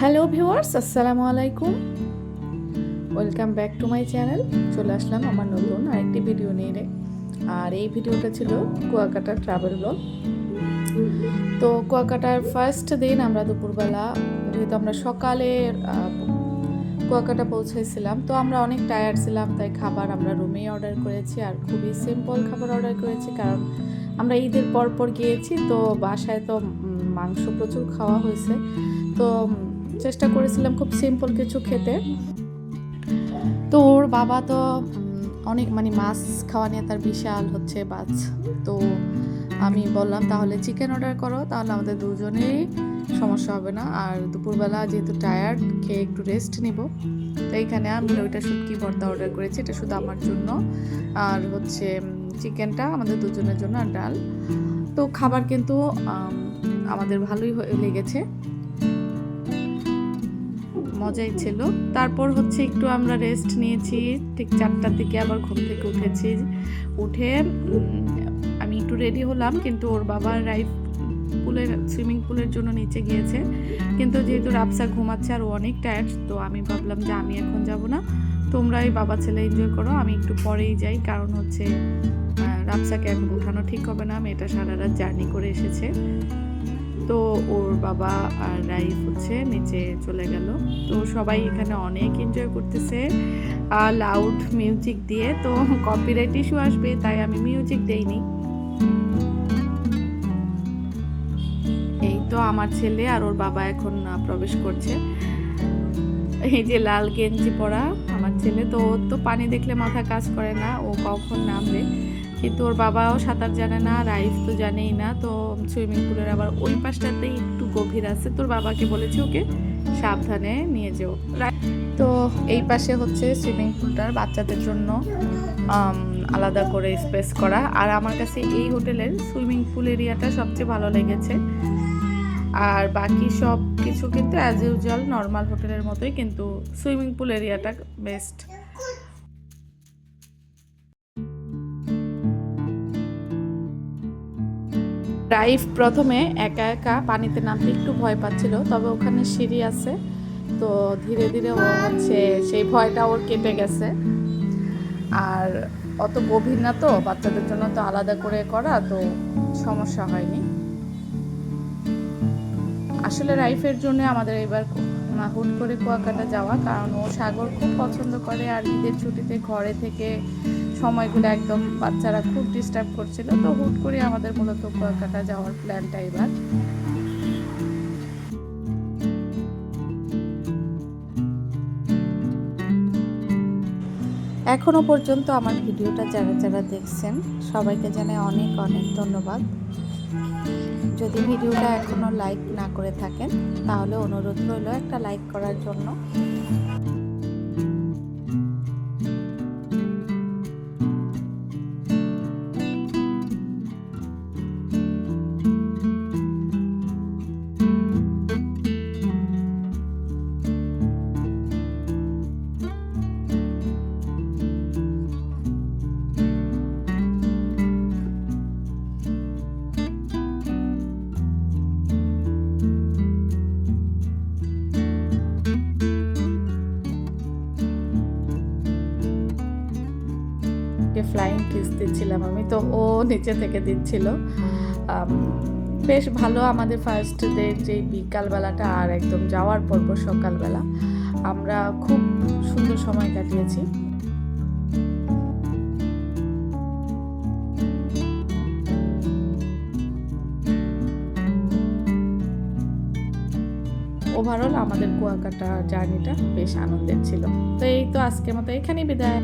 Hello viewers আসসালামু আলাইকুম welcome back to my channel চলে আসলাম আমার নতুন আরেকটি ভিডিও নিয়ে। আর এই ভিডিওটা ছিল কুয়াকাটার ট্রাভেল ব্লগ তো কুয়াকাটার ফার্স্ট দিন আমরা দুপুরবেলা, যেহেতু আমরা সকালে কুয়াকাটা পৌঁছেছিলাম, তো আমরা অনেক টায়ার্ড ছিলাম, তাই খাবার আমরা রুমেই অর্ডার করেছি, আর খুবই সিম্পল খাবার অর্ডার করেছি, কারণ আমরা ঈদের পর পর গিয়েছি, তো বাসায় তো মাংস প্রচুর খাওয়া হয়েছে। তো চেষ্টা করেছিলাম খুব সিম্পল কিছু খেতে। তো ওর বাবা তো অনেক মানে মাছ খাওয়া নিয়ে তার বিশাল হচ্ছে বাজ। তো আমি বললাম, তাহলে চিকেন অর্ডার করো, তাহলে আমাদের দুজনেই সমস্যা হবে না। আর দুপুরবেলা যেহেতু টায়ার্ড খেয়ে একটু রেস্ট নিব। তো এইখানে আমি ওইটা শুটকি ভর্তা অর্ডার করেছি, এটা শুধু আমার জন্য। আর হচ্ছে চিকেনটা আমাদের দুজনের জন্য আর ডাল। তো খাবার কিন্তু আমাদের ভালোই লেগেছে। মজাই ছিল। তারপর হচ্ছে একটু আমরা রেস্ট নিয়েছি। ঠিক চারটার দিকে আবার ঘুম থেকে উঠেছি। উঠে আমি একটু রেডি হলাম কিন্তু ওর বাবার রাইফ পুলের সুইমিং পুলের জন্য নিচে গিয়েছে। কিন্তু যেহেতু রাবসা ঘুমাচ্ছে আর অনেক টায়ার্ড তো আমি ভাবলাম যে আমি এখন যাব না। তোমরাই বাবা ছেলে এনজয় করো আমি একটু পরেই যাই। কারণ হচ্ছে আহ, রাবসাকে এখন উঠানো ঠিক হবে না। মেয়েটা সারা রাত জার্নি করে এসেছে। তো ওর বাবা আর রাইফ হচ্ছে নিচে চলে গেল। তো সবাই এখানে অনেক এনজয় করতেছে। লাউড মিউজিক দিয়ে। তো কপিরাইট ইস্যু আসবে, তাই আমি মিউজিক দেইনি। এই তো আমার ছেলে আর ওর বাবা এখন প্রবেশ করছে। এই যে লাল গেঞ্জি পরা আমার ছেলে, তো ওর তো পানি দেখলে মাথা কাজ করে না, ও কখন নামবে? কিন্তু ওর বাবাও সাঁতার জানে না রাইফ তো জানেই না, তো সুইমিং পুলের আবার ওই পাশটাতে একটু গভীর আছে। তোর বাবাকে বলেছে ওকে সাবধানে নিয়ে যেও। তো এই পাশে হচ্ছে সুইমিং পুলটার বাচ্চাদের জন্য আলাদা করে স্পেস করা। আর আমার কাছে এই হোটেলের সুইমিং পুল এরিয়াটা সবচেয়ে ভালো লেগেছে। আর বাকি সব কিছু কিন্তু অ্যাজ ইউজুয়াল নর্মাল হোটেলের মতোই, কিন্তু সুইমিং পুল এরিয়াটা বেস্ট রাইফ প্রথমে একা একা পানিতে নামতে একটু ভয় পাচ্ছিল, তবে ওখানে সিঁড়ি আছে। তো ধীরে ধীরে ও হচ্ছে সেই ভয়টা ওর কেটে গেছে। আর অত গভীর না তো, বাচ্চাদের জন্য তো আলাদা করে করা, তো সমস্যা হয়নি। আসলে রাইফের জন্য আমাদের এবার হুট করে কুয়াকাটা যাওয়া, কারণ ও সাগর খুব পছন্দ করে, আর ঈদের ছুটিতে ঘরে থেকে সময়গুলো একদম বাচ্চারা খুব ডিস্টার্ব করছিল। তো হুট করে আমাদের মূলত কুয়াকাটা যাওয়ার প্ল্যানটা এবার। এখনও পর্যন্ত আমার ভিডিওটা যারা যারা দেখছেন, সবাইকে জানাই অনেক অনেক ধন্যবাদ। যদি ভিডিওটা এখনও লাইক না করে থাকেন, তাহলে অনুরোধ রইল একটা লাইক করার জন্য। ফ্লাইং কিস দিচ্ছিলাম আমি। তো ও নিচে থেকে দিচ্ছিল। বেশ ভালো আমাদের ফার্স্ট ডে যে বিকালবেলাটা আর একদম যাওয়ার পর্ব সকালবেলা, আমরা খুব সুন্দর সময় কাটিয়েছি। ওভারঅল আমাদের কুয়াকাটা জার্নিটা বেশ আনন্দের ছিল। তো এই তো আজকের মতো এখানেই বিদায়।